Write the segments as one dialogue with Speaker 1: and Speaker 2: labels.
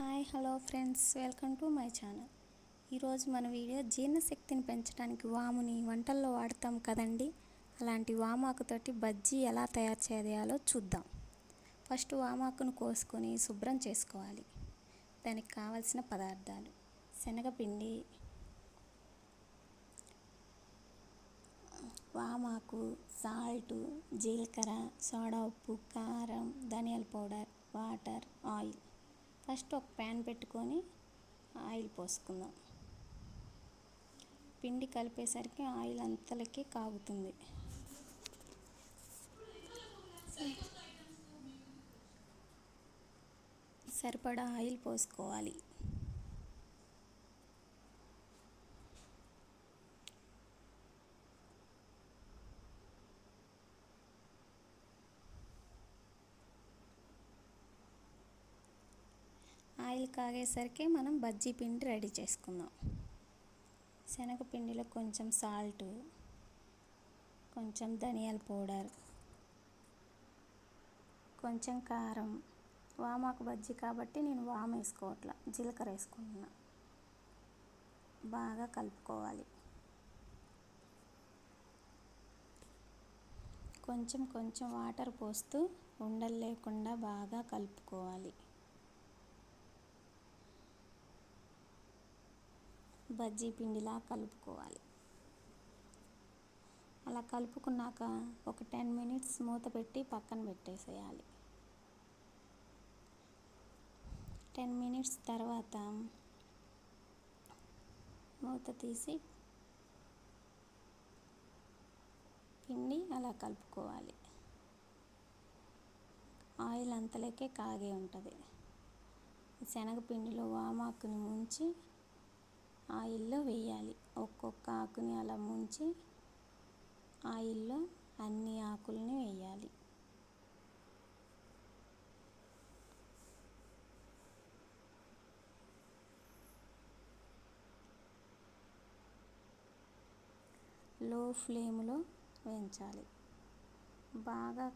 Speaker 1: Hi hello friends. Welcome to my channel. ఈరోజు మన video జీర్ణశక్తిని పెంచడానికి వాముని వంటల్లో వాడతాం కదండి? అలాంటి వామాకుతోటి బజ్జీ ఎలా తయారు చేయాలో చూద్దాం. ఫస్ట్ వామాకును కోసుకొని శుభ్రం చేసుకోవాలి. దానికి కావలసిన పదార్థాలు. శనగపిండి వామాకు సాల్టు జీలకర్ర సోడా ఉప్పు కారం ధనియాల పౌడర్ వాటర్ ఆయిల్. ఫస్ట్ ఒక ప్యాన్ పెట్టుకొని ఆయిల్ పోసుకుందాం. పిండి కలిపేసరికి ఆయిల్ అంతలకి కాగుతుంది. సరిపడా ఆయిల్ పోసుకోవాలి. ఆయిల్ కాగేసరికి మనం బజ్జీ పిండి రెడీ చేసుకుందాం. శనగపిండిలో కొంచెం సాల్ట్ కొంచెం ధనియాల పౌడర్ కొంచెం కారం. వామాకు బజ్జీ కాబట్టి నేను వామ వేసుకోవట్లా జీలకర్ర వేసుకుంటున్నా. బాగా కలుపుకోవాలి. కొంచెం కొంచెం వాటర్ పోస్తూ ఉండలు లేకుండా బాగా కలుపుకోవాలి. బజ్జీ పిండిలా కలుపుకోవాలి. అలా కలుపుకున్నాక ఒక టెన్ మినిట్స్ మూత పెట్టి పక్కన పెట్టేసేయాలి. టెన్ మినిట్స్ తర్వాత మూత తీసి పిండి అలా కలుపుకోవాలి. ఆయిల్ అంతలోకే కాగే ఉంటుంది. శనగపిండిలో వామాకుని ముంచి ఆయిల్లో వేయాలి. ఒక్కొక్క ఆకుని అలా ముంచి ఆయిల్లో అన్ని ఆకుల్ని వేయాలి. లో ఫ్లేమ్లో వేయించాలి. బాగా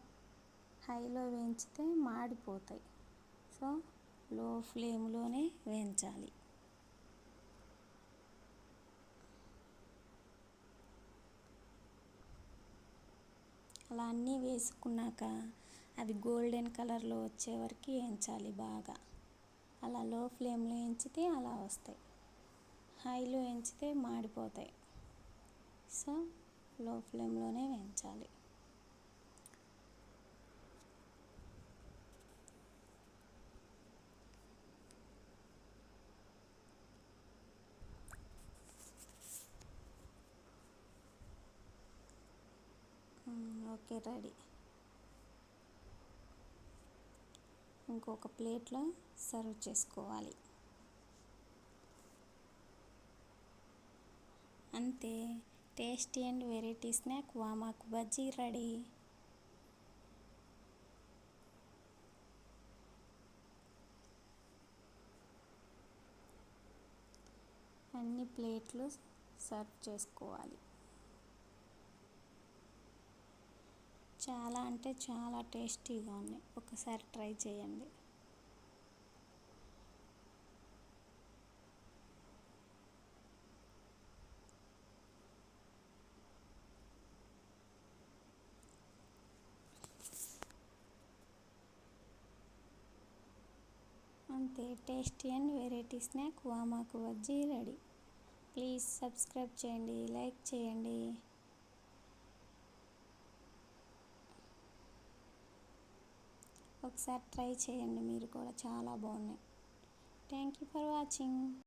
Speaker 1: హైలో వేయించితే మాడిపోతాయి. సో లో ఫ్లేమ్లోనే వేయించాలి. అలా అన్నీ వేసుకున్నాక అవి గోల్డెన్ కలర్లో వచ్చే వరకు వేయించాలి బాగా. అలా లో ఫ్లేమ్లో వేయించితే అలా వస్తాయి. హైలో వేయించితే మాడిపోతాయి. సో లో ఫ్లేమ్లోనే వేయించాలి. Okay ready. ఇంకొక ప్లేట్లో సర్వ్ చేసుకోవాలి. అంతే. టేస్టీ అండ్ వెరైటీ స్నాక్ వామాకు బజ్జీ రెడీ. అన్ని ప్లేట్లు సర్వ్ చేసుకోవాలి. చాలా అంటే చాలా టేస్టీగా ఉన్నాయి. ఒకసారి ట్రై చేయండి. అంతే టేస్టీ అండ్ వెరైటీ స్నాక్ వామాకు వజ్జీ రెడీ. ప్లీజ్ సబ్స్క్రైబ్ చేయండి లైక్ చేయండి. ఒకసారి ట్రై చేయండి మీరు కూడా చాలా బాగున్నాయి. Thank you for watching